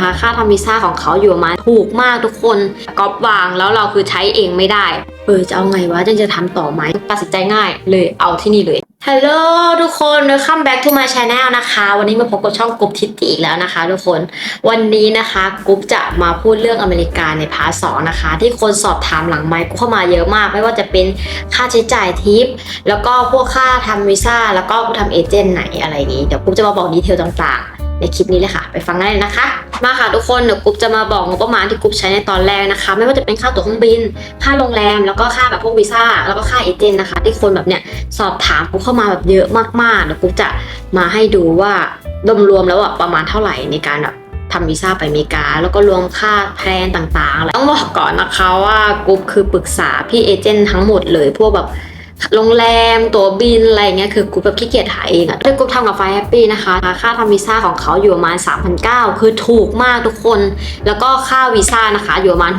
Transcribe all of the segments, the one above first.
นะคะค่าทำวีซ่าของเขาอยู่ประมาณถูกมากทุกคนก๊อปวางแล้วเราคือใช้เองไม่ได้เออจะเอาไงวะจะจะทำต่อไหมตัดสินใจง่ายเลยเอาที่นี่เลยฮัลโหลทุกคน welcome back to my channel นะคะ วันนี้มาพบกับช่องกรุ๊ปทิติอีกแล้วนะคะ ทุกคน วันนี้นะคะกรุ๊ปจะมาพูดเรื่องอเมริกาในพาร์ทสองนะคะ ที่คนสอบถามหลังไมค์เข้ามาเยอะมาก ไม่ว่าจะเป็นค่าใช้จ่ายทิป แล้วก็พวกค่าทำวีซ่า แล้วก็ทำเอเจนต์ไหนอะไรนี้ เดี๋ยวกรุ๊ปจะมาบอกดีเทลต่าง ในคลิปนี้เลยค่ะ ไปฟังได้เลยนะคะ มาค่ะทุกคนเดี๋ยวกรุ๊ปจะมาบอกงบประมาณที่กรุ๊ปใช้ในตอนแรกนะคะ ไม่ว่าจะเป็นค่าตั๋วเครื่องบิน ค่าโรงแรม แล้วก็ค่าแบบพวกวีซ่า แล้วก็ค่าเอเจนต์นะคะ ที่คนแบบเนี้ยสอบถามกูเข้ามาแบบเยอะมากๆเดี๋ยวกูจะมาให้ดูว่ารวมๆแล้วอะประมาณเท่าไหร่ในการแบบทำวีซ่าไปอเมริกา แล้วก็รวมค่าแพลนต่างๆ ต้องบอกก่อนนะคะว่ากรุ๊ปคือปรึกษาพี่เอเจนต์ทั้งหมดเลยพวกแบบ โรงแรมตั๋วบินอะไรเงี้ยคือกรุ๊ปแบบขี้เกียจหาเองอะถ้ากรุ๊ปทำกับไฟแฮปปี้นะคะ ค่าทำวีซ่าของเขาอยู่ประมาณ 3,900 คือถูกมากทุกคน แล้วก็ค่าวีซ่านะคะ อยู่ประมาณ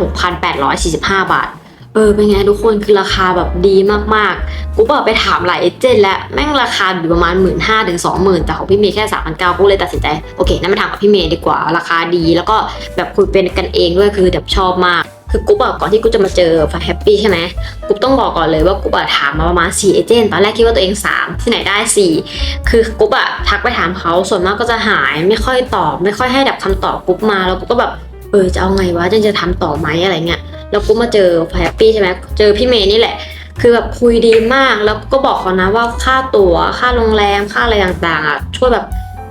6,845 บาทเออเป็นไงทุกคนคือราคาแบบดีมากๆ กูบอกไปถามหลายเอเจนต์แล้วแม่งราคาอยู่ประมาณ 1 5ื่นห้ถึงสองหมื่นแต่ของพี่เมย์แค่สามพันเก้ากูเลยตัดสินใจ โอเคนั่นมาถามกับพี่เมย์ดีกว่าราคาดี แล้วก็แบบคุยเป็นกันเองด้วยคือแบบชอบมาก คือกูบอกก่อนที่กูจะมาเจอฟาแฮปปี้ใช่ไหมกูต้องบอกก่อนเลยว่ากูอะถามมาประมาณ4เอเจนต์ตอนแรกคิดว่าตัวเอง 3 ที่ไหนได้ 4 คือกูอะทักไปถามเขาส่วนมากก็จะหายไม่ค่อยตอบ ไม่ค่อยให้แบบคำตอบกูมาแล้วกูก็แบบเออจะเอาไงวะจะจะทำต่อไหมอะไรเงี้ยแล้วกูมาเจอแฮปปี้ใช่ไหมเจอพี่เมย์นี่แหละคือแบบคุยดีมากแล้วก็บอกเขานะว่าค่าตั๋วค่าโรงแรมค่าอะไรต่างๆอะช่วยแบบ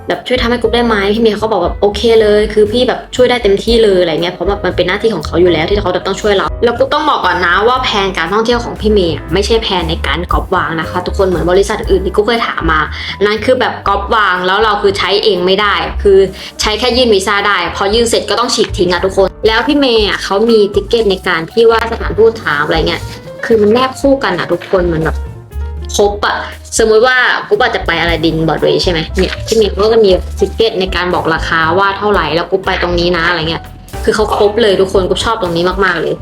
แบบช่วยทำให้กูได้ไหมพี่เมย์เขาบอกแบบโอเคเลย คือพี่แบบช่วยได้เต็มที่เลยอะไรเงี้ยเพราะแบบมันเป็นหน้าที่ของเขาอยู่แล้วที่เขาต้องช่วยเรา แล้วกูต้องบอกก่อนนะว่าแผนการท่องเที่ยวของพี่เมย์ไม่ใช่แผนในการกอบวางนะคะ ทุกคนเหมือนบริษัทอื่นที่กูเคยถามมา นั่นคือแบบกอบวางแล้วเราคือใช้เองไม่ได้ คือใช้แค่ยื่นวีซ่าได้ พอยื่นเสร็จก็ต้องฉีกทิ้งอะทุกคน แล้วพี่เมย์อะเขามีติ๊กเก็ตในการที่ว่าสถานทูตถามอะไรเงี้ยคือมันแนบคู่กันอะทุกคนมันแบบ ครบอะสมมุติว่ากูอาจจะไปอะไรดินบอร์ดเวย์ใช่ไหมเนี่ยพี่เมย์เขาก็มีติ๊กเก็ตในการบอกราคาว่าเท่าไหร่แล้วกูไปตรงนี้นะอะไรเงี้ยคือเขาครบเลยทุกคนกูชอบตรงนี้มากๆเลย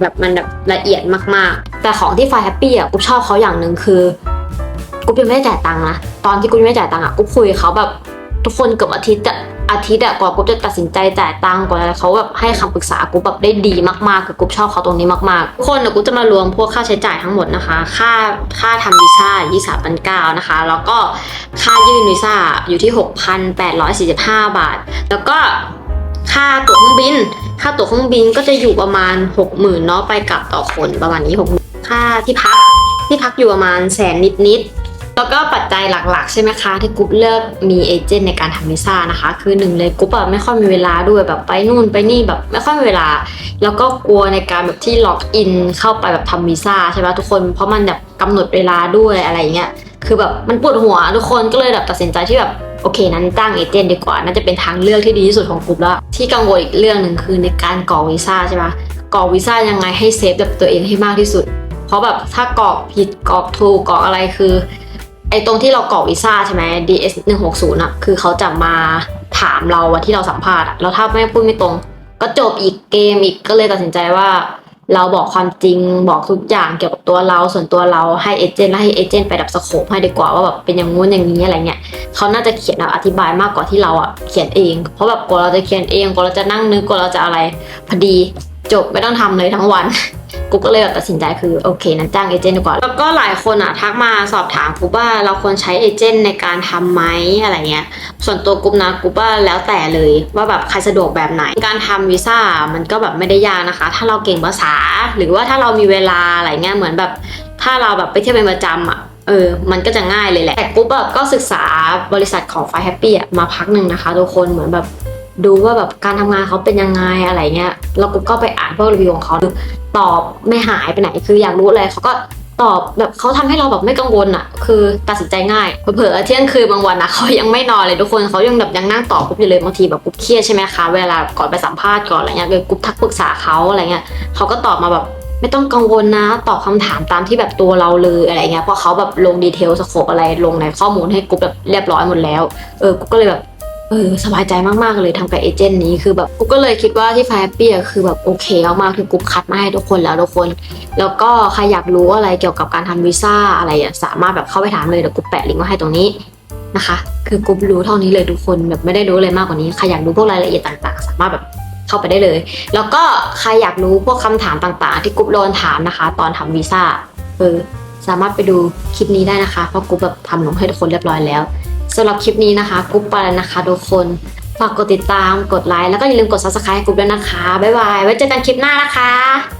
แบบมันแบบละเอียดมากๆ แต่ของที่ไฟแฮปปี้อะกูชอบเขาอย่างหนึ่งคือกูยังไม่ได้จ่ายตังค์นะตอนที่กูยังไม่จ่ายตังค์อะกูคุยเขาแบบทุกคนเกือบอาทิตย์อะ อาทิตย์อะกว่ากูจะตัดสินใจจ่ายตังค์กว่าอะไรเขาแบบให้คำปรึกษากูแบบได้ดีมากๆคือกูชอบเขาตรงนี้มากๆทุกคนเดี๋ยวกูจะมารวมพวกค่าใช้จ่ายทั้งหมดนะคะ ค่าค่าทำวีซ่ายี่สามพันเก้านะคะ แล้วก็ค่ายื่นวีซ่าอยู่ที่หกพันแปดร้อยสี่สิบห้าบาท แล้วก็ค่าตั๋วเครื่องบิน ค่าตั๋วเครื่องบินก็จะอยู่ประมาณ 6 0,000เนาะไปกลับต่อคนประมาณนี้6 0,000ค่าที่พักที่พักอยู่ประมาณแสนนิดๆ แล้วก็ปัจจัยหลักๆ ใช่ไหมคะ ที่กรุ๊ปเลือกมีเอเจนต์ในการทำวีซ่านะคะ คือหนึ่งเลยกรุ๊ปอะไม่ค่อยมีเวลาด้วยแบบไปนู่นไปนี่แบบไม่ค่อยมีเวลา แล้วก็กลัวในการแบบที่ล็อกอินเข้าไปแบบทำวีซ่าใช่ไหมทุกคนเพราะมันแบบกำหนดเวลาด้วยอะไรอย่างเงี้ยคือแบบมันปวดหัวทุกคนก็เลยแบบตัดสินใจที่แบบโอเค นั้นจ้างเอเจนต์ดีกว่า น่าจะเป็นทางเลือกที่ดีที่สุดของกลุ่มแล้ว ที่กังวลอีกเรื่องหนึ่งคือในการกรอกวีซ่าใช่ปะกรอกวีซ่ายังไงให้เซฟแบบตัวเองให้มากที่สุด เพราะแบบถ้ากรอกผิดกรอกถูกกรอกอะไรคือ ไอ้ตรงที่เรากรอกวีซ่าใช่ไหม DS 160อะคือเขาจะมาถามเราอะที่เราสัมภาษณ์อะแล้วถ้าไม่พูดไม่ตรง ก็จบอีกเกมอีกก็เลยตัดสินใจว่า เราบอกความจริงบอกทุกอย่างเกี่ยวกับตัวเราส่วนตัวเราให้เอเจนต์แล้วให้เอเจนต์ไปดับสโคปให้ดีกว่าว่าแบบเป็นอย่างงู้นอย่างนี้อะไรเงี้ยเขาน่าจะเขียนอธิบายมากกว่าที่เราอะเขียนเอง เพราะแบบกว่าเราจะเขียนเองกว่าเราจะนั่งนึกกว่าเราจะอะไรพอดี จบไม่ต้องทำเลยทั้งวัน กูก็เลยแบบตัดสินใจคือโอเคนั้นจ้างเอเจนต์ดีกว่า แล้วก็หลายคนอะทักมาสอบถามกูว่าเราควรใช้เอเจนต์ในการทำไหมอะไรเงี้ย ส่วนตัวกูนะกูว่าแล้วแต่เลยว่าแบบใครสะดวกแบบไหน การทำวีซ่ามันก็แบบไม่ได้ยากนะคะ ถ้าเราเก่งภาษา หรือว่าถ้าเรามีเวลาอะไรเงี้ยเหมือนแบบถ้าเราแบบไปเที่ยวเป็นประจำอะเออ มันก็จะง่ายเลยแหละ แต่กูแบบก็ศึกษาบริษัทของไฟแฮปปี้อะมาพักหนึ่งนะคะทุกคนเหมือนแบบ ดูว่าแบบการทำงานเขาเป็นยังไงอะไรเงี้ยแล้วก,ก็ไปอ่านพวกรีวิวของเขาดูตอบไม่หายไปไหน คืออยากรู้อะไรเขาก็ตอบแบบเขาทำให้เราแบบไม่กังวลอะ คือตัดสินใจง่ายเผลอๆเที่ยงคืนบางวันนะเขายังไม่นอนเลยทุกคนเขายังแบบยังนั่งตอบกุ๊บอยู่เลยบางทีแบบกุ๊บเครียดใช่ไหมคะเวลาก่อนไปสัมภาษณ์ก่อนอะไรเงี้ยเลยกุ๊บทักปรึกษาเขาอะไรเงี้ยเขาก็ตอบมาแบบไม่ต้องกังวลนะตอบคำถามตามที่แบบตัวเราเลยอะไรเงี้ยเพราะเขาแบบลงดีเทลสโคปอะไรลงในข้อมูลให้กุ๊บแบบเรียบร้อยหมดแล้วเออกุ๊บก็เลยแบบ เออสบายใจมากๆเลยทำกับเอเจนต์นี้คือแบบกูก็เลยคิดว่าที่ไฟเปียคือแบบโอเคมากๆคือกรุ๊ปคัดมาให้ทุกคนแล้วทุกคน แล้วก็ใครอยากรู้อะไรเกี่ยวกับการทำวีซ่าอะไรอะสามารถแบบเข้าไปถามเลยเดี๋ยวกูแปะลิงก์ไว้ให้ตรงนี้นะคะ คือกรุ๊ปรู้เท่านี้เลยทุกคนแบบไม่ได้รู้เลยมากกว่านี้ใครอยากรู้พวกรายละเอียดต่างๆ สามารถแบบเข้าไปได้เลย แล้วก็ใครอยากรู้พวกคำถามต่างๆ ที่กรุ๊ปโดนถามนะคะ ตอนทำวีซ่าเออสามารถไปดูคลิปนี้ได้นะคะเพราะกรุ๊ปแบบทำลงให้ทุกคนเรียบร้อยแล้วำหรับคลิปนี้นะคะกรุ๊ปไปแล้วนะคะทุกคนฝากกดติดตามกดไลค์แล้วก็อย่าลืมกด subscribe ให้กรุ๊ปด้วยนะคะบ๊ายบายไว้เจอกันคลิปหน้านะคะ